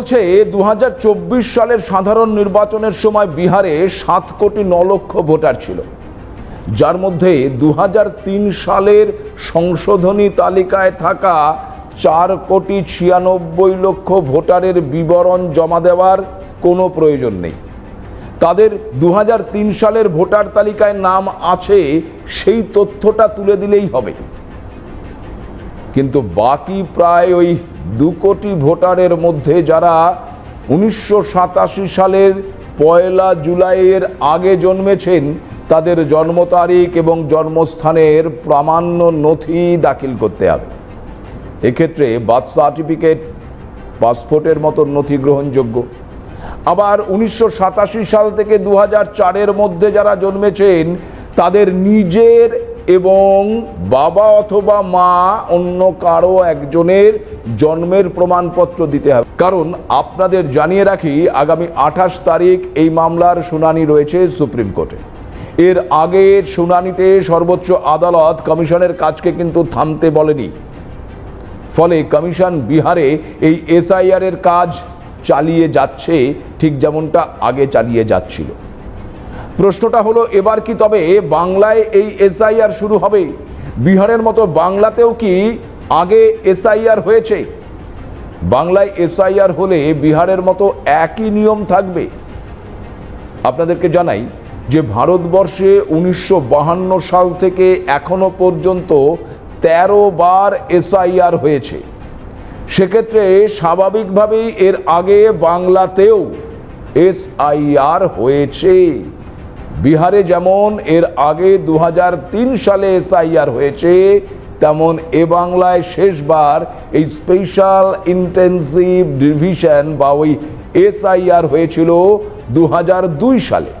বলছে দু সালের সাধারণ নির্বাচনের সময় বিহারে সাত কোটি ন লক্ষ ভোটার ছিল। যার মধ্যে দু হাজার তিন সালের সংশোধনী তালিকায় থাকা চার কোটি ছিয়ানব্বই লক্ষ ভোটারের বিবরণ জমা দেওয়ার কোনো প্রয়োজন নেই। তাদের দু হাজার তিন সালের ভোটার তালিকায় নাম আছে, সেই তথ্যটা তুলে দিলেই হবে। কিন্তু বাকি প্রায় ওই দু কোটি ভোটারের মধ্যে যারা উনিশশো সাতাশি সালের পয়লা জুলাইয়ের আগে জন্মেছেন, তাদের জন্ম তারিখ এবং জন্মস্থানের প্রামাণ্য নথি দাখিল করতে হবে। এক্ষেত্রে বার্থ সার্টিফিকেট, পাসপোর্টের মতো নথি গ্রহণযোগ্য। আবার উনিশশো সাতাশি সাল থেকে দু চারের মধ্যে যারা জন্মেছেন, তাদের নিজের এবং বাবা অথবা মা অন্য কারও একজনের জন্মের প্রমাণপত্র দিতে হবে। কারণ আপনাদের জানিয়ে রাখি, আগামী আঠাশ তারিখ এই মামলার শুনানি রয়েছে সুপ্রিম কোর্টে। এর আগের শুনানিতে সর্বোচ্চ আদালত কমিশনের কাজকে কিন্তু থামতে বলেনি। ফলে কমিশন বিহারে এই এসআইআর এর কাজ চালিয়ে যাচ্ছে, ঠিক যেমনটা আগে চালিয়ে যাচ্ছিল। প্রশ্নটা হলো, এবার কি তবে বাংলায় এই এসআইআর শুরু হবে? বিহারের মতো বাংলাতেও কি আগে এসআইআর হয়েছে? বাংলায় এসআইআর হলে বিহারের মতো একই নিয়ম থাকবে। আপনাদেরকে জানাই যে ভারতবর্ষে উনিশশো সাল থেকে এখনও পর্যন্ত তেরো বার এসআইআর হয়েছে। সেক্ষেত্রে স্বাভাবিকভাবেই এর আগে বাংলাতেও এসআইআর হয়েছে। বিহারে যেমন এর আগে দু হাজার তিন সালে এসআইআর হয়েছে, তেমন এ বাংলায় শেষবার এই স্পেশাল ইন্টেন্সিভ ডিভিশন বা ওই এসআইআর হয়েছিল দু হাজার দুই সালে।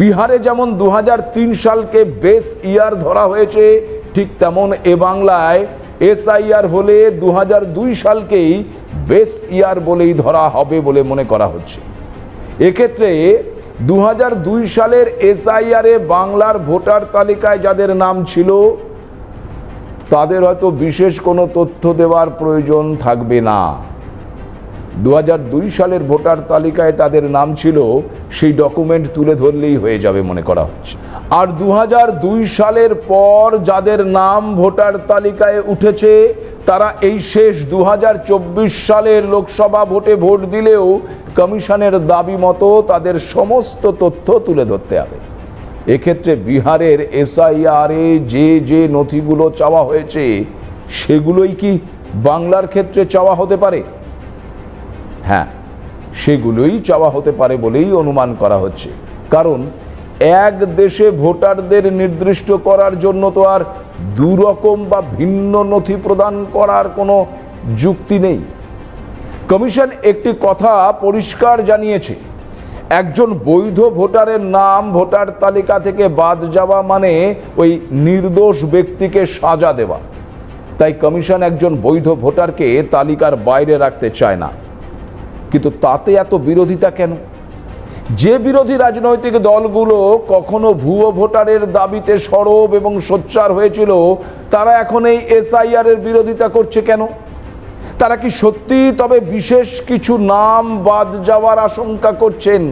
বিহারে যেমন দু হাজার তিন সালকে বেস ইয়ার ধরা হয়েছে, ঠিক তেমন এ বাংলায় এসআইআর হলে দু হাজার দুই সালকেই বেস ইয়ার বলেই ধরা হবে বলে মনে করা হচ্ছে। এক্ষেত্রে দু হাজার দুই সালের এসআইআরে বাংলার ভোটার তালিকায় যাদের নাম ছিল, তাদের হয়তো বিশেষ কোনো তথ্য দেওয়ার প্রয়োজন থাকবে না। দুহাজার দুই সালের ভোটার তালিকায় তাদের নাম ছিল, সেই ডকুমেন্ট তুলে ধরলেই হয়ে যাবে মনে করা হচ্ছে। আর দু হাজার দুই সালের পর যাদের নাম ভোটার তালিকায় উঠেছে, তারা এই শেষ দু হাজার চব্বিশ সালের লোকসভা ভোটে ভোট দিলেও কমিশনের দাবি মতো তাদের সমস্ত তথ্য তুলে ধরতে হবে। এক্ষেত্রে বিহারের এসআইআরে যে যে নথিগুলো চাওয়া হয়েছে, সেগুলোই কি বাংলার ক্ষেত্রে চাওয়া হতে পারে? হ্যাঁ সেগুলোই চাওয়া হতে পারে বলেই অনুমান করা হচ্ছে। কারণ এক দেশে ভোটারদের নির্দিষ্ট করার জন্য তো আর দুরকম বা ভিন্ন নথি প্রদান করার কোনো যুক্তি নেই। কমিশন একটি কথা পরিষ্কার জানিয়েছে। একজন বৈধ ভোটারের নাম ভোটার তালিকা থেকে বাদ যাওয়া মানে ওই নির্দোষ ব্যক্তিকে সাজা দেওয়া। তাই কমিশন একজন বৈধ ভোটারকে তালিকার বাইরে রাখতে চায় না। কিন্তু তাতে এত বিরোধিতা কেন? যে বিরোধী রাজনৈতিক দলগুলো কখনো ভুয়ো ভোটারের দাবিতে সরব এবং সোচ্চার হয়েছিল, তারা এখন এই এসআইআর এর বিরোধিতা করছে কেন? তারা কি সত্যি তবে বিশেষ কিছু নাম বাদ যাওয়ার আশঙ্কা করছেন?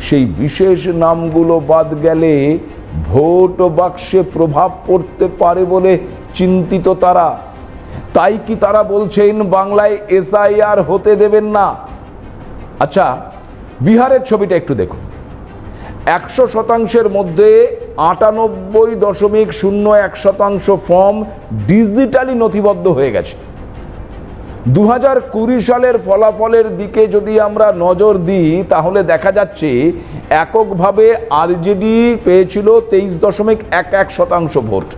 সেই বিশেষ নামগুলো বাদ গেলে ভোট বাক্সে প্রভাব পড়তে পারে বলে চিন্তিত তারা। তাই কি তারা বলছেন বাংলায় এসআইআর হতে দেবেন না? আচ্ছা বিহারের ছবিটা একটু দেখুন। একশো শতাংশের মধ্যে আটানব্বই দশমিক শূন্য এক শতাংশ ফর্ম ডিজিটালি নথিবদ্ধ হয়ে গেছে। দু হাজার কুড়ি সালের ফলাফলের দিকে যদি আমরা নজর দিই, তাহলে দেখা যাচ্ছে এককভাবে আরজেডি পেয়েছিল তেইশ দশমিক এক এক শতাংশ ভোট,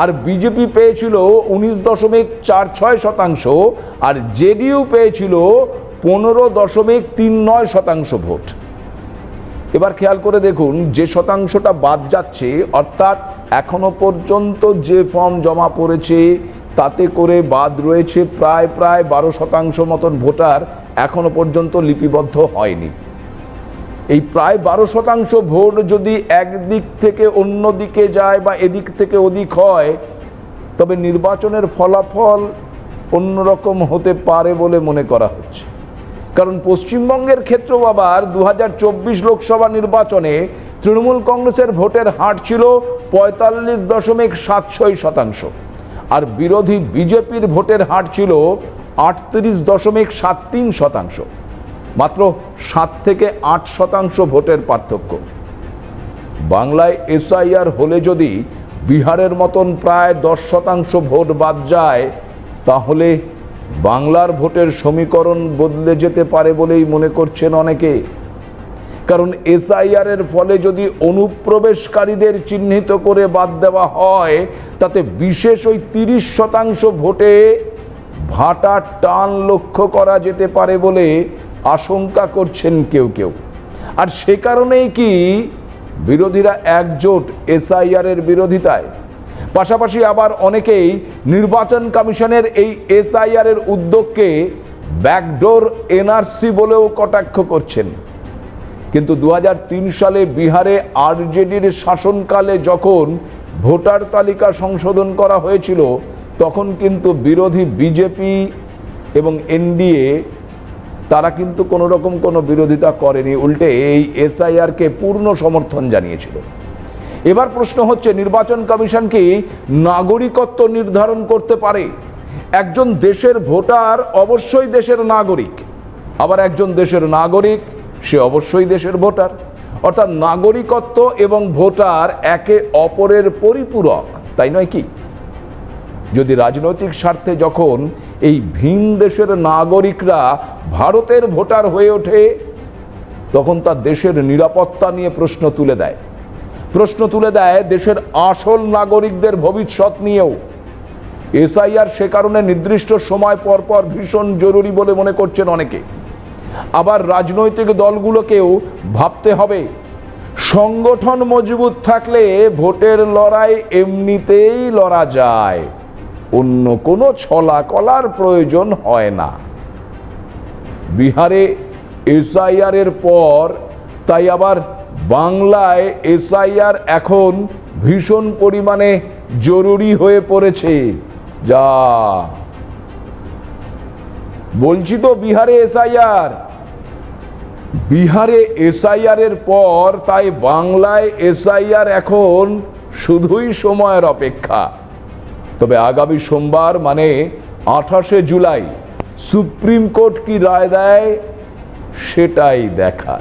আর বিজেপি পেয়েছিল উনিশ দশমিক চার ছয় শতাংশ, আর জেডিইউ পেয়েছিল পনেরো দশমিক তিন নয় শতাংশ ভোট। এবার খেয়াল করে দেখুন, যে শতাংশটা বাদ যাচ্ছে, অর্থাৎ এখনও পর্যন্ত যে ফর্ম জমা পড়েছে তাতে করে বাদ রয়েছে প্রায় প্রায় বারো শতাংশ মতন ভোটার এখনও পর্যন্ত লিপিবদ্ধ হয়নি। এই প্রায় বারো শতাংশ ভোট যদি একদিক থেকে অন্য দিকে যায় বা এদিক থেকে ওদিক হয়, তবে নির্বাচনের ফলাফল অন্যরকম হতে পারে বলে মনে করা হচ্ছে। কারণ পশ্চিমবঙ্গের ক্ষেত্রেও আবার দু হাজার চব্বিশ লোকসভা নির্বাচনে তৃণমূল কংগ্রেসের ভোটের হার ছিল পঁয়তাল্লিশ দশমিক সাত শতাংশ। আর বিরোধী বিজেপির ভোটের হার ছিল আটত্রিশ দশমিক সাত তিন শতাংশ। মাত্র সাত থেকে আট শতাংশ ভোটের পার্থক্য। বাংলায় এসআইআর হলে যদি বিহারের মতন প্রায় দশ শতাংশ ভোট বাদ যায়, তাহলে বাংলার ভোটের সমীকরণ বদলে যেতে পারে বলেই মনে করছেন অনেকে। কারণ এসআইআর এর ফলে যদি অনুপ্রবেশকারীদের চিহ্নিত করে বাদ দেওয়া হয়, তাতে বিশেষ ওই তিরিশ শতাংশ ভোটে ভাটা টান লক্ষ্য করা যেতে পারে বলে আশঙ্কা করছেন কেউ কেউ। আর সে কারণেই কি বিরোধীরা একজোট এসআইআর এর বিরোধিতায়? পাশাপাশি আবার অনেকেই নির্বাচন কমিশনের এই এসআইআর এর উদ্যোগকে ব্যাকডোর এনআরসি বলেও কটাক্ষ করছেন। কিন্তু দু হাজার তিন সালে বিহারে আরজেডির শাসনকালে যখন ভোটার তালিকা সংশোধন করা হয়েছিল, তখন কিন্তু বিরোধী বিজেপি এবং এনডিএ, তারা কিন্তু কোনো রকম কোনো বিরোধিতা করেনি, উল্টে এই এসআইআরকে পূর্ণ সমর্থন জানিয়েছিল। এবার প্রশ্ন হচ্ছে, নির্বাচন কমিশন কি নাগরিকত্ব নির্ধারণ করতে পারে? একজন দেশের ভোটার অবশ্যই দেশের নাগরিক, আবার একজন দেশের নাগরিক সে অবশ্যই দেশের ভোটার। অর্থাৎ নাগরিকত্ব এবং ভোটার একে অপরের পরিপূরক, তাই নয় কি? যদি রাজনৈতিক স্বার্থে যখন এই ভিন দেশের নাগরিকরা ভারতের ভোটার হয়ে ওঠে, তখন তার দেশের নিরাপত্তা নিয়ে প্রশ্ন তুলে দেয়। প্রশ্ন তুলে দেয় দেশের আসল নাগরিকদের ভবিষ্যৎ নিয়েও। এসআইআর সে কারণে নির্দিষ্ট সময় পর পর ভীষণ জরুরি বলে মনে করছেন অনেকে। আবার রাজনৈতিক দলগুলোকেও ভাবতে হবে। সংগঠন মজবুত থাকলে ভোটের লড়াই এমনিতেই লড়া যায়। অন্য কোনো ছলা কলার প্রয়োজন হয় না। বিহারে এসআইআর এর পর, তাই আবার বাংলায় এসআইআর এখন ভীষণ পরিমাণে জরুরি হয়ে পড়েছে। যা বলছি তো, বিহারে এসআইআর বিহারে এসআইআর এর পর তাই বাংলায় এসআইআর এখন শুধুই সময়ের অপেক্ষা। তবে আগামী সোমবার মানে আঠাশে জুলাই সুপ্রিম কোর্ট কি রায় দেয় সেটাই দেখা